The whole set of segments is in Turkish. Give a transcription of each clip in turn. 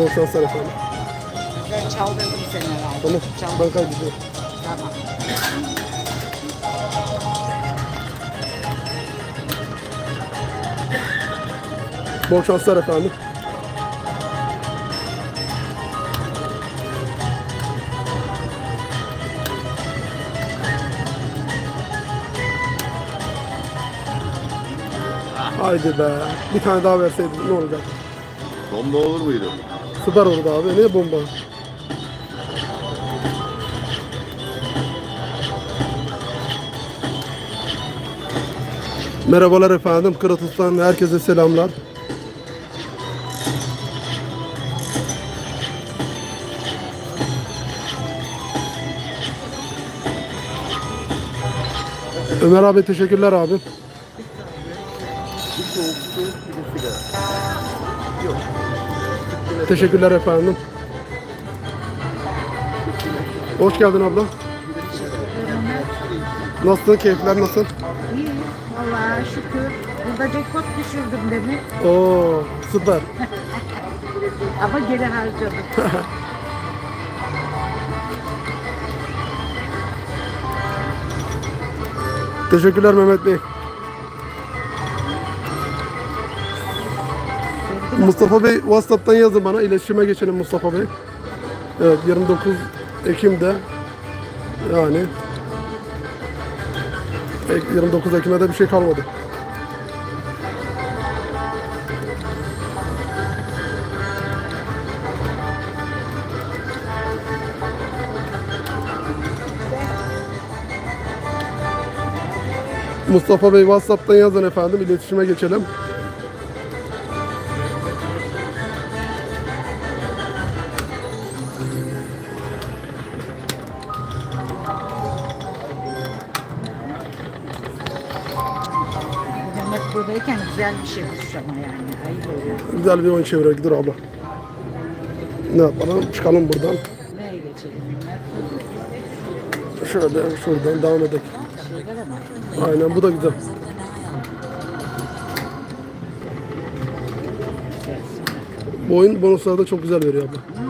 Bol şanslar efendim. Ben çaldırdım seni herhalde. Tamam. Çaldırdım. Ben kaydediyorum. Tamam. Bol şanslar efendim. Haydi be. Bir tane daha verseydin ne olacak? Bomba olur muydu? Süper olurdu abi. Ne bomba? Merhabalar efendim. Kıratus'tan herkese selamlar. Ömer abi teşekkürler abi. Teşekkürler efendim. Hoş geldin abla. Nasılsın? Keyifler nasıl? İyi. Vallahi şükür. Burada jackpot düşürdüm demin. Oo, süper. Ama geri harcadım. Teşekkürler Mehmet Bey. Mustafa Bey WhatsApp'tan yazın bana. İletişime geçelim Mustafa Bey. Evet 29 Ekim'de yani Ek- 29 Ekim'de de bir şey kalmadı. Mustafa Bey WhatsApp'tan yazın efendim. İletişime geçelim. Güzel bir oyun çevirek. Dur abla. Ne yapalım? Çıkalım buradan. Şöyle şuradan devam edelim. Aynen bu da güzel. Bu oyun bonusları da çok güzel veriyor abla.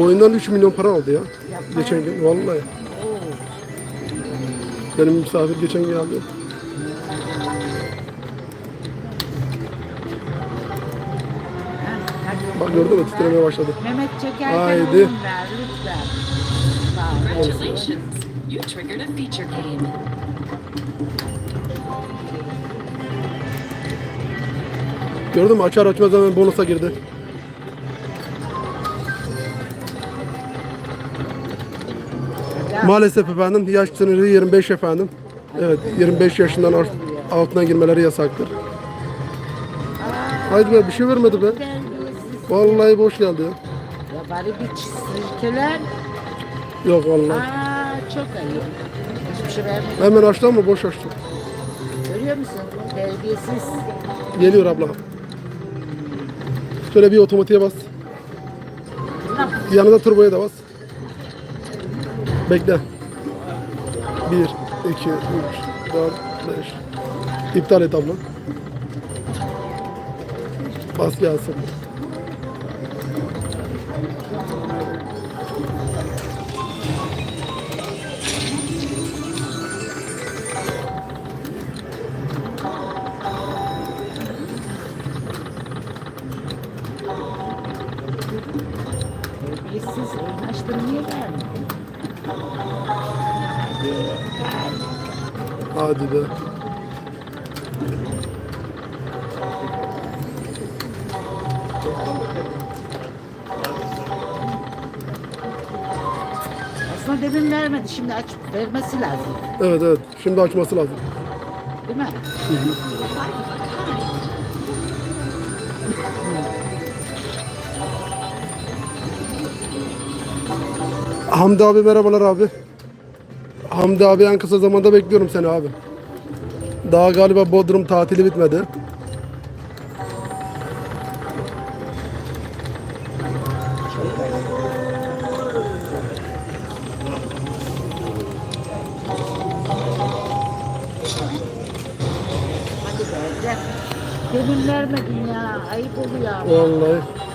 Bu oyundan 3 milyon para aldı ya. Geçen gün vallahi. Benim misafir geçen geldi. Bak gördün mü titremeye başladı. Mehmet çekerken Haydi. oyun ver lütfen. Sağ ol. Congratulations! You triggered a feature game. Gördün mü açar açmaz hemen bonusa girdi. Maalesef efendim yaş sınırı 25 efendim. Evet 25 yaşından alt- altına girmeleri yasaktır. Haydi be bir şey vermedi be. Vallahi boş geldi ya. Ya bari bir sirkeler. Yok vallahi. Aa çok ayıp. Hiçbir şey vermedi. Hemen açtı ama boş açtı. Görüyor musun? Terbiyesiz. Geliyor abla. Şöyle bir otomatiğe bas. Yanında turboya da bas. Bekle. 1, 2, 3, 4, 5. İptal et abla. Bas gelsin. Terbiyesiz. Oynaştım niye vermedin? Hadi be. Aslında demin vermedi. Şimdi aç vermesi lazım. Evet evet. Şimdi açması lazım. Değil mi? Hamdi abi merhabalar abi. Hamdi abi en kısa zamanda bekliyorum seni abi. Daha galiba Bodrum tatili bitmedi. Hadi be gel. Demin vermedin ya. Ayıp oluyor. Vallahi.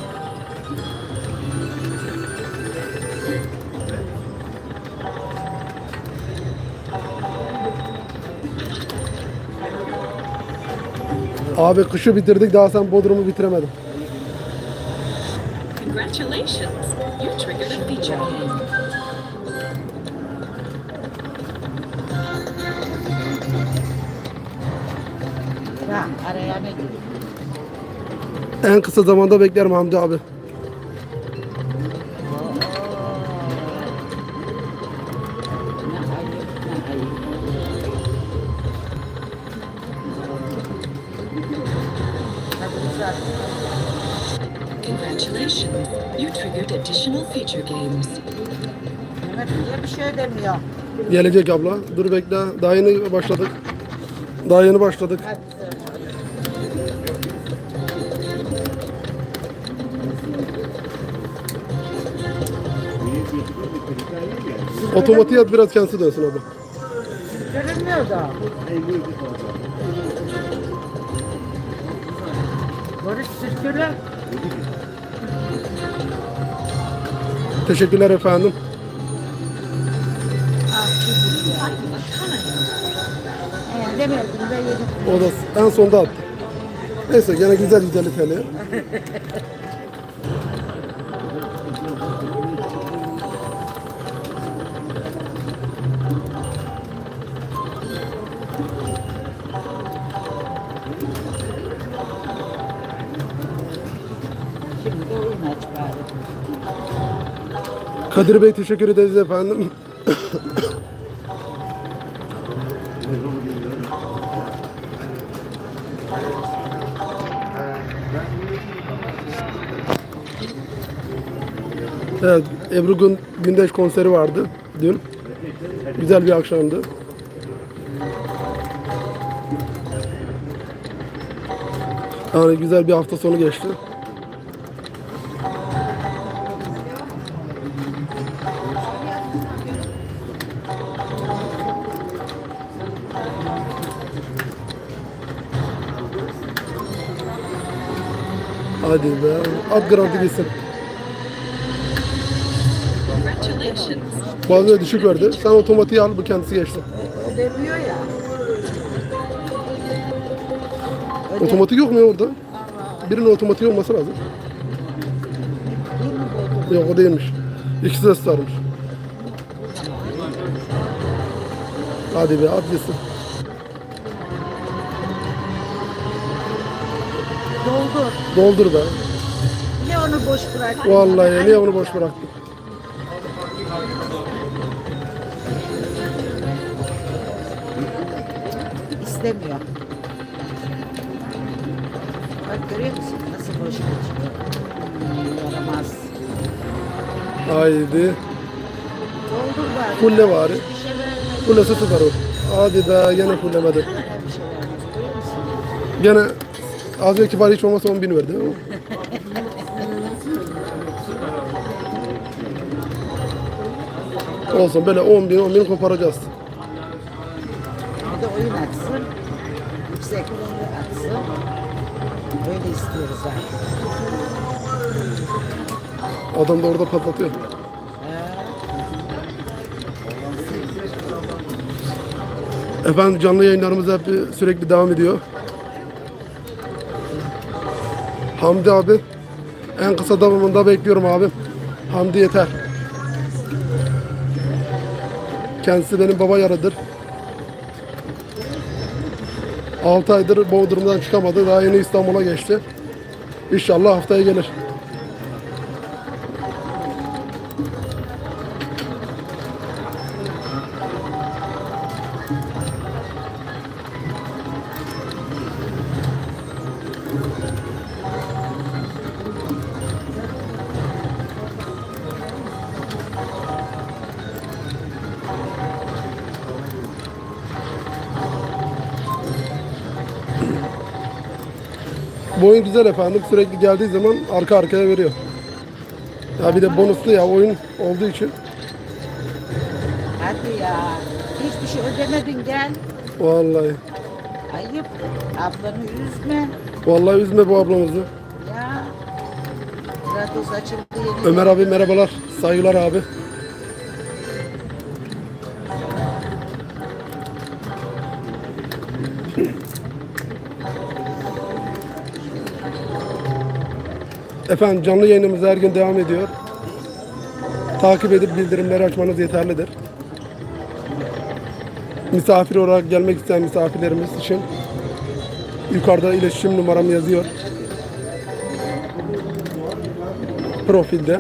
Abi kışı bitirdik daha sen Bodrum'u bitiremedin. Congratulations! You triggered a feature? En kısa zamanda beklerim Hamdi abi. Games. Mehmet niye bir şey demiyor? Gelecek abla. Dur bekle. Daha yeni başladık. Daha yeni başladık. Hadi. Otomatik at biraz kendisi dönsün abla. Görünmüyor da. Barış sürtülü. Teşekkürler efendim. Demedim de yedim. O da en sonda attı. Neyse gene güzel 150 TL. Kadir Bey teşekkür ederiz efendim. Evet, Ebru Gün Gündeş konseri vardı dün. Güzel bir akşamdı. Yani güzel bir hafta sonu geçti. Hadi be. At garanti gitsin. Bazıları düşük verdi. Sen otomatiği al bu kendisi geçti. Ödemiyor ya. Otomatik yok mu ya orada? Birinin otomatik olması lazım. Yok o değilmiş. İkisi de sarmış. Hadi be at gitsin. Doldur. Be. Ne onu boş bırak. Vallahi niye onu boş bıraktın? İstemiyor. Bak görüyor musun nasıl boş geçiyor. Hmm, Yaramaz. Haydi. Doldur bari. Fulle bari. Fullesi tutar o. Hadi be. Görüyor musun? Gene az önce kibar hiç olmasa 10 bin verdi. ama. Olsun böyle 10 bin 10 bin koparacağız. De oyun açsın. Yüksek açsın. Öyle istiyoruz artık. Adam da orada patlatıyor. Efendim canlı yayınlarımız hep sürekli devam ediyor. Hamdi abi en kısa devamında bekliyorum abi. Hamdi yeter. Kendisi benim baba yarıdır. 6 aydır Bodrum'dan çıkamadı. Daha yeni İstanbul'a geçti. İnşallah haftaya gelir. Oyun güzel efendim. Sürekli geldiği zaman arka arkaya veriyor. Ya bir de bonuslu ya oyun olduğu için. Hadi ya. Hiçbir şey ödemedin gel. Vallahi. Ayıp. Ablanı üzme. Vallahi üzme bu ablamızı. Ya. Rados açıldı yeni. Ömer abi merhabalar. Saygılar abi. Efendim canlı yayınımız her gün devam ediyor. Takip edip bildirimleri açmanız yeterlidir. Misafir olarak gelmek isteyen misafirlerimiz için yukarıda iletişim numaram yazıyor. Profilde.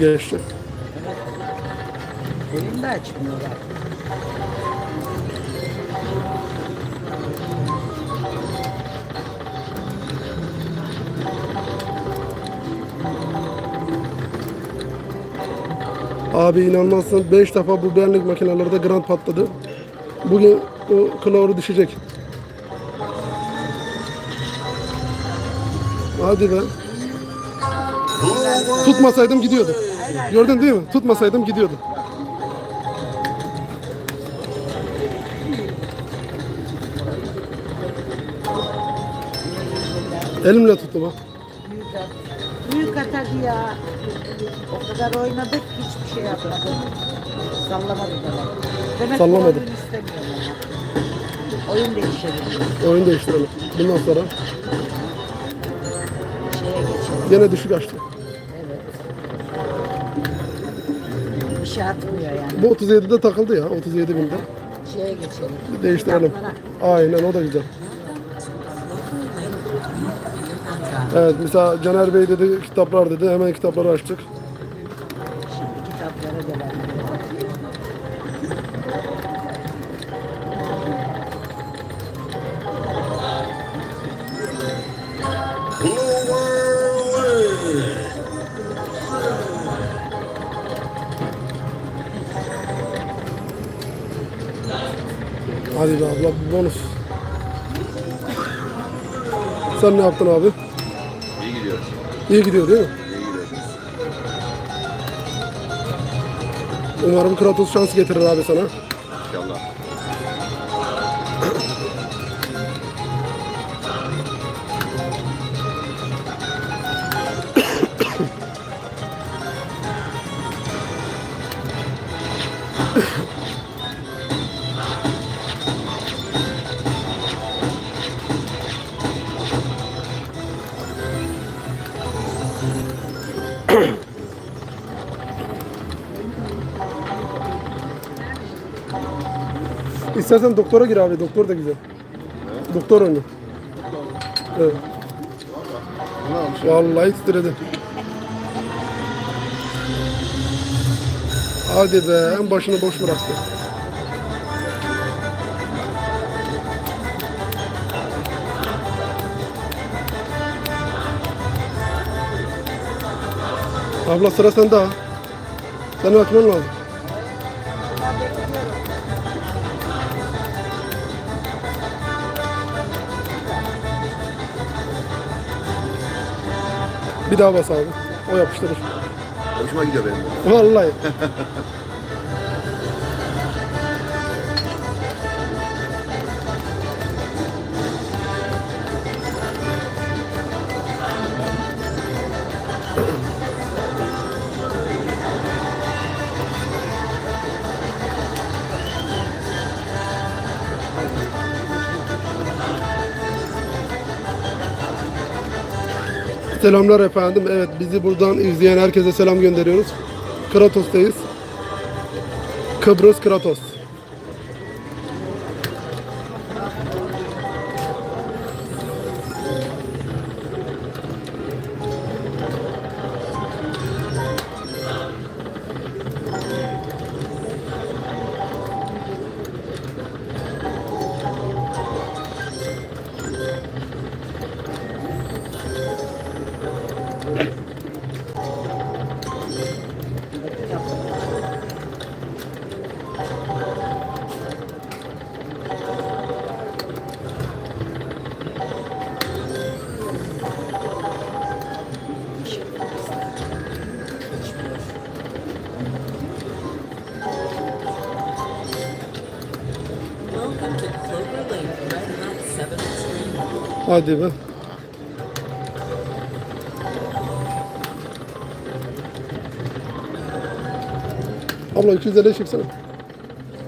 De açmıyorlar. Abi inanmazsın 5 defa bu benlik makinelerde grand patladı. Bugün o kılavru düşecek. Hadi be. Tutmasaydım gidiyordu. Gördün değil mi? Tutmasaydım gidiyordu. Elimle tuttum ha. Büyük at. Büyük at hadi ya. O kadar oynadık hiçbir şey yapmadık. Sallamadı da. Demek Sallamadı. oyun. Oyun değişebilir. Oyun değiştirelim. Bundan sonra Şeye geçelim. gene düşük açtı. Evet. Bir şey atmıyor yani. Bu 37'de takıldı ya. 37 binde. Şeye geçelim. Değiştirelim. Kitaplara. Aynen o da güzel. Evet mesela Caner Bey dedi kitaplar dedi hemen kitapları açtık. Şimdi kitaplara edelim. Hadi be abla bonus. Sen ne yaptın abi? İyi gidiyor. Değil mi? İyi gidiyor. Umarım Kratos şans getirir abi sana. İstersen doktora gir abi. Doktor da güzel. Doktor oyunu. Evet. Vallahi titredi. Hadi be en başını boş bıraktı. Abla sıra sende ha. Senin açman lazım. Bir daha bas abi. O yapıştırır. Hoşuma gidiyor benim. Vallahi. Selamlar efendim. Evet bizi buradan izleyen herkese selam gönderiyoruz. Kratos'tayız. Kıbrıs Kratos. Hadi be. Abla 250 çeksene.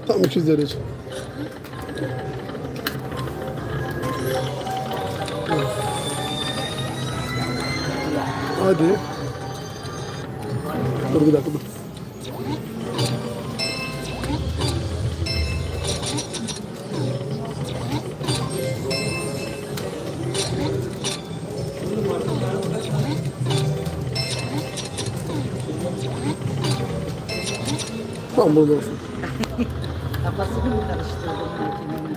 Tam 250 çek. Hadi. Dur bir dakika dur. Burada olsun. Kafasını mı karıştırdın makinenin?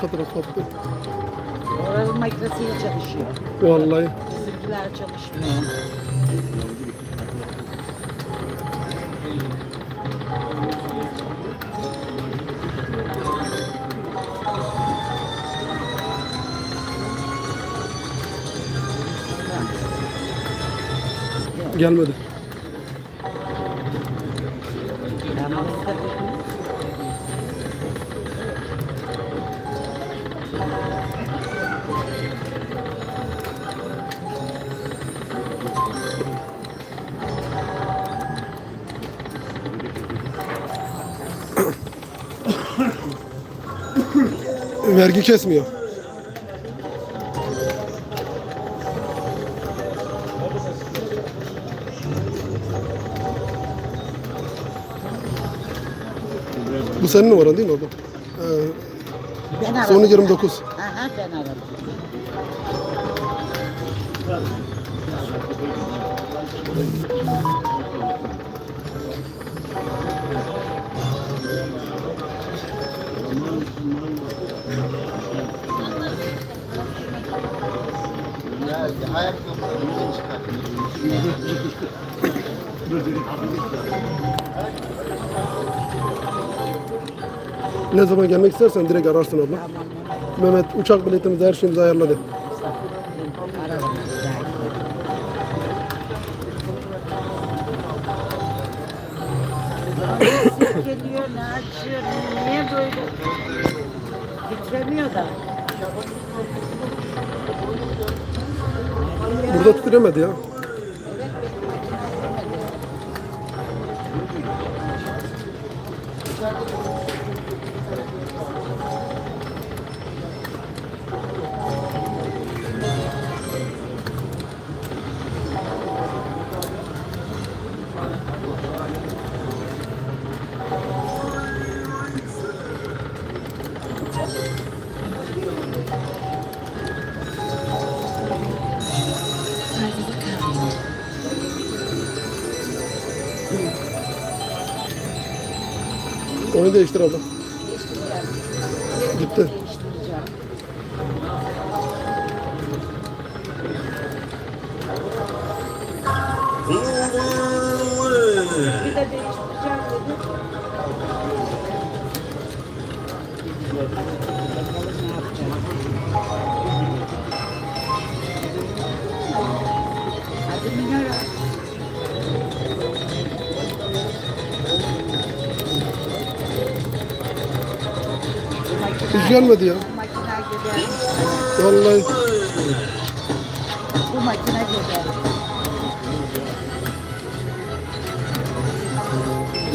Taraf koptu. Oranın makinesiyle çalışıyor. Vallahi. Bizimkiler çalışmıyor. Gelmedi. Vergi kesmiyor. Bu senin numaran değil mi abla? Ee, Ben aradım. sonu 29. Aha ben aradım. Ne zaman gelmek istersen direkt ararsın abla. Mehmet uçak biletimizi her şeyimizi ayarladı. Geliyor ne açıyor niye böyle titremiyor da Burada titremedi ya. Five Onu değiştir abla. Gitti. değiştireceğim. Bir de değiştireceğim dedi. Gelmedi ya. Bu makine gider. Vallahi Bu makine gider.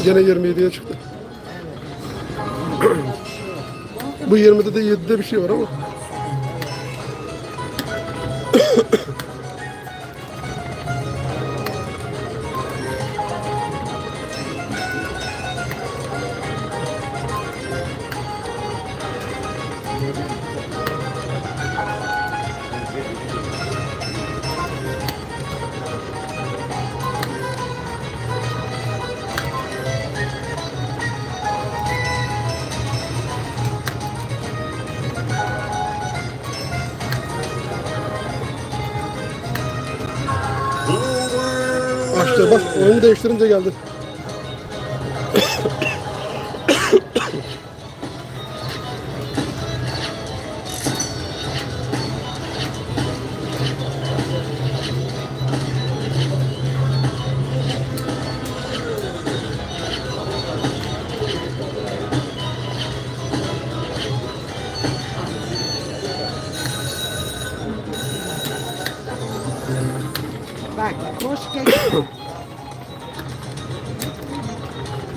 gene 27'ye çıktı. Bu 20'de de 7'de bir şey var ama. Değiştirince geldi. Bak hoş geldin.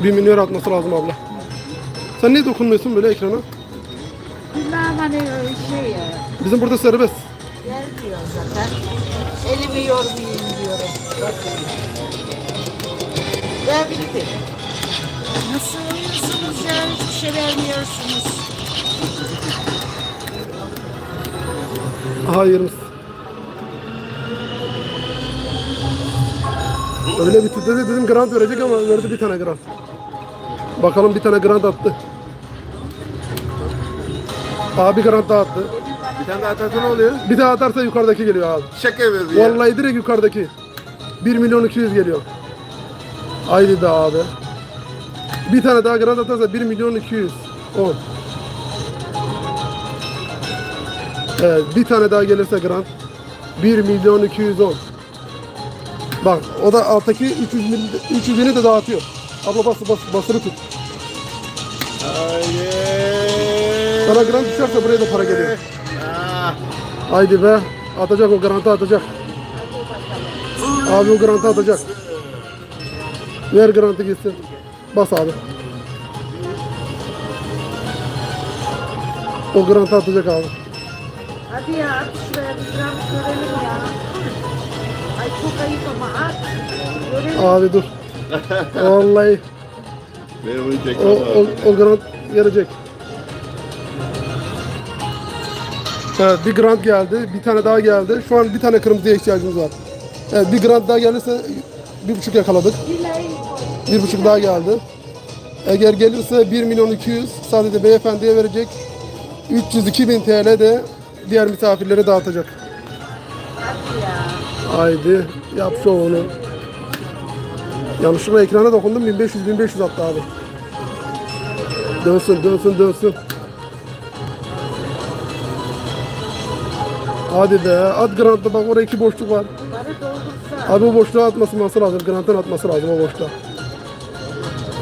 Bir milyar atması lazım abla. Sen niye dokunmuyorsun böyle ekrana? Bilmem hani şey ya. Bizim burada serbest. Gelmiyor zaten. Elimi yormayayım diyorum. Ve bitti. Nasıl uyuyorsunuz ya? Hiçbir şey vermiyorsunuz. Aha yerimiz. Öyle bir titredi dedim grant verecek ama verdi bir tane grant. Bakalım bir tane grant attı. Abi grant daha attı. Bir tane daha atarsa ne oluyor? Bir daha atarsa yukarıdaki geliyor abi. Şaka yapıyorsun ya. Vallahi direkt yukarıdaki. 1 milyon 200 geliyor. Haydi de abi. Bir tane daha grant atarsa 1 milyon 200. 10. Evet bir tane daha gelirse grant 1 milyon 210. Bak o da alttaki 300 bin, 300 bini de dağıtıyor. Abla bas, bas, basılı tut. Sana grant düşerse buraya da para geliyor. Ah. Haydi be. Atacak o grantı atacak. Abi o grantı atacak. Ver grantı gitsin. Bas abi. O grantı atacak abi. Hadi ya at şuraya bir görelim ya. Ay çok ayıp ama at. Görelim. Abi dur. Vallahi Benim o, o, o grant gelecek. Evet bir grant geldi. Bir tane daha geldi. Şu an bir tane kırmızıya ihtiyacımız var. Evet bir grant daha gelirse bir buçuk yakaladık. Bir buçuk daha geldi. Eğer gelirse 1 milyon 200 sadece beyefendiye verecek. 302 bin TL de diğer misafirlere dağıtacak. Haydi yap şovunu. Yanlışlıkla ekrana dokundum 1500 1500 attı abi. Dönsün dönsün dönsün. Hadi be at grantı bak oraya iki boşluk var. Abi o boşluğa atması lazım. Grantın atması lazım o boşluğa.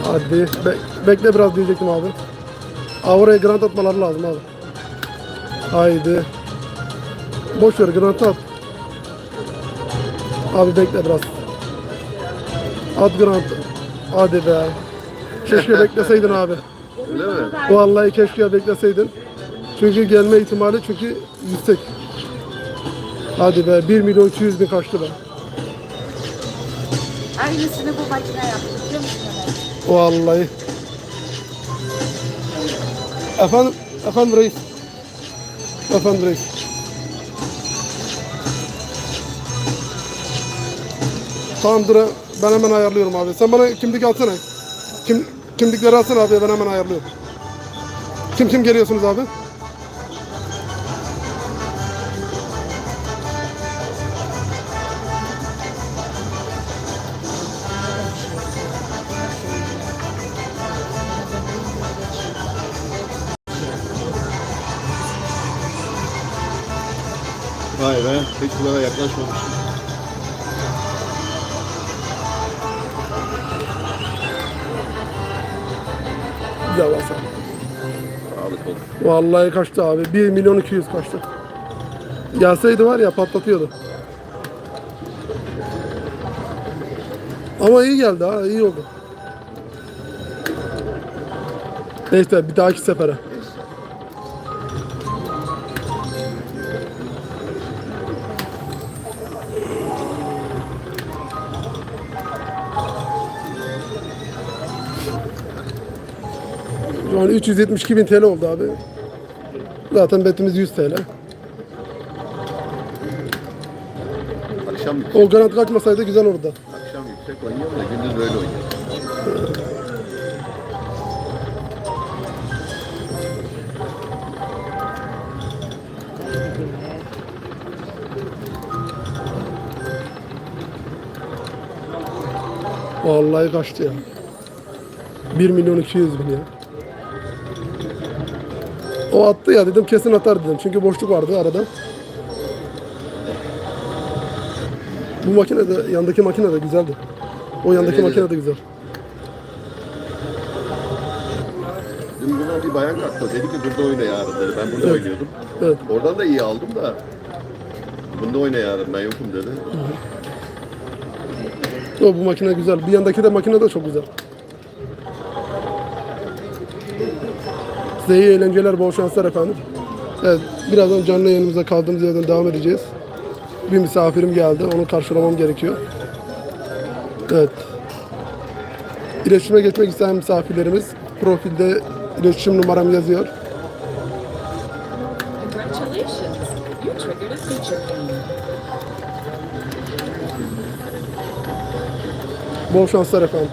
Hadi. Be- bekle biraz diyecektim abi. Abi oraya grant atmaları lazım abi. Haydi. Boş ver grantı at. Abi bekle biraz. At grant. Hadi be. Keşke bekleseydin abi. Öyle mi? Vallahi keşke bekleseydin. Çünkü gelme ihtimali çünkü yüksek. Hadi be 1 milyon 200 bin kaçtı be. Aynısını bu makine yaptı biliyor musun? Vallahi. Efendim, efendim reis. Efendim reis. Tamam dur ben hemen ayarlıyorum abi. Sen bana kimlik alsana. Kim, kimlikleri alsana abi ben hemen ayarlıyorum. Kim kim geliyorsunuz abi? Vay be. Hiç bunlara yaklaşmamışım. Abi. Sağlık olsun. Vallahi kaçtı abi. 1 milyon 200 kaçtı. Gelseydi var ya patlatıyordu. Ama iyi geldi ha, iyi oldu. Neyse bir dahaki sefere. An 372 bin TL oldu abi. Zaten betimiz 100 TL. Akşam yüksek. O garanti kaçmasaydı güzel olurdu. Akşam yüksek oynuyor da gündüz böyle oynuyor. Vallahi kaçtı ya. 1 milyon 200 bin ya. O attı ya dedim kesin atar dedim. Çünkü boşluk vardı arada. Bu makine de yandaki makine de güzeldi. O yandaki Öyle makine de güzel. Dün buna bir bayan kalktı. Dedi ki burada oyna yarın dedi. Ben burada oynuyordum. Evet. Oradan da iyi aldım da. Bunda oyna yarın ben yokum dedi. O bu makine güzel. Bir yandaki de makine de çok güzel. Size iyi eğlenceler, bol şanslar efendim. Evet, birazdan canlı yayınımıza kaldığımız yerden devam edeceğiz. Bir misafirim geldi, onu karşılamam gerekiyor. Evet. İletişime geçmek isteyen misafirlerimiz profilde iletişim numaram yazıyor. Bol şanslar efendim.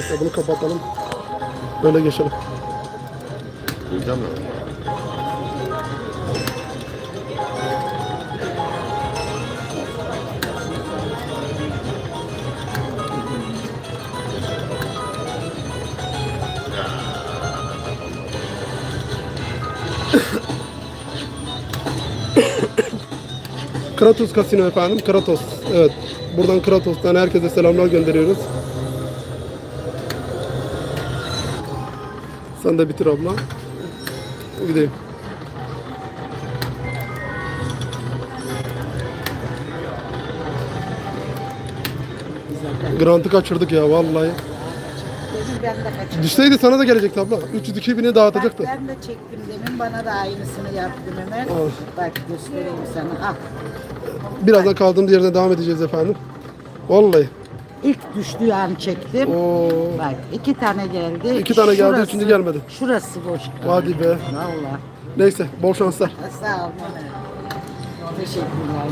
Neyse bunu kapatalım. Böyle geçelim. Duyacağım ya. Kratos Kasino efendim. Kratos. Evet. Buradan Kratos'tan herkese selamlar gönderiyoruz. Sen de bitir abla. Gideyim. Grant'ı kaçırdık ya vallahi. Dedim ben de kaçırdım. Düşseydi sana da gelecekti abla. 302 bini Bak dağıtacaktı. ben de çektim demin bana da aynısını yaptım hemen. Al. Bak göstereyim sana. Al. Birazdan kaldığımız yerden devam edeceğiz efendim. Vallahi. İlk düştüğü an çektim. Oo. Bak iki tane geldi. İki tane geldi, üçüncü gelmedi. Şurası boş. Hadi be. Valla. Neyse bol şanslar. Sağ ol. Teşekkürler.